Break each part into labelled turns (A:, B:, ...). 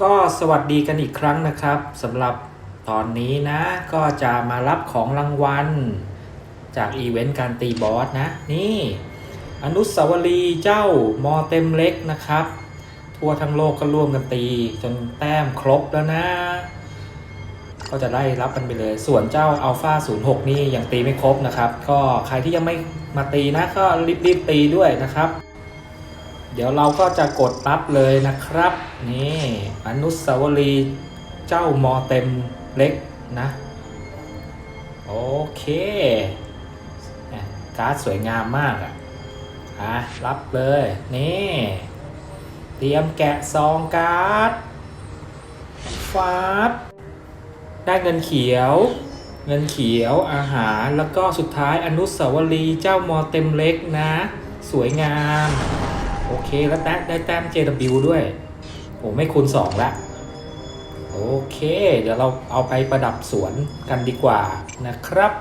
A: ก็สวัสดีกันอีกครั้งนะครับสำหรับตอนนี้นะ ก็จะมารับของรางวัล จากอีเวนต์การตีบอสนะ นี่ อนุสาวรีย์เจ้ามอเต็มเล็กนะครับ ทั่วทั้งโลกก็ร่วมกันตี จนแต้มครบแล้วนะ ก็จะได้รับกันไปเลย ส่วนเจ้าอัลฟา06 นี่ยังตีไม่ครบนะครับ ก็ใครที่ยังไม่มาตีนะก็รีบๆตีด้วยนะครับ เดี๋ยวเราก็จะกดรับเลยนะครับ นี่อนุสาวรีย์เจ้ามอเต็มเล็กนะ โอเคแการ์ดสวยงามมากอะอะรับเลย นี่ เตรียมแกะซองการ์ดฟาบ ได้เงินเขียว เงินเขียวอาหารแล้วก็สุดท้ายอนุสาวรีย์เจ้ามอเต็มเล็กนะ สวยงาม โอเคแล้วได้ได้แต้ม JW ด้วยโอ้ไม่คูณ2ละโอเค เดี๋ยวเราเอาไปประดับสวนกันดีกว่านะครับ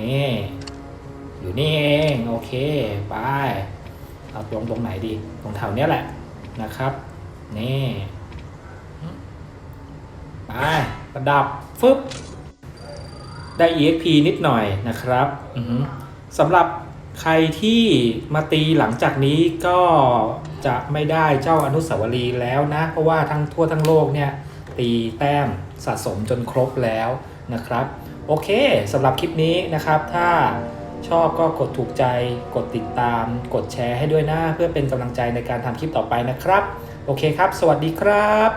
A: นี่อยู่นี่เองโอเคไปเอาตรงตรงไหนดีตรงแถวเนี้ยแหละนะครับ นี่ ระดับฟึบได้ EXP นิดหน่อยนะครับอือหือสำหรับใครที่มาตีหลังจากนี้ก็จะไม่ได้เจ้าอนุสาวรีย์แล้วนะ เพราะว่าทั้งทั่วทั้งโลกเนี่ย ตีแต้มสะสมจนครบแล้วนะครับ โอเคสำหรับคลิปนี้นะครับ ถ้าชอบก็กดถูกใจ กดติดตาม กดแชร์ให้ด้วยนะ เพื่อเป็นกำลังใจในการทำคลิปต่อไปนะครับ โอเคครับ สวัสดีครับ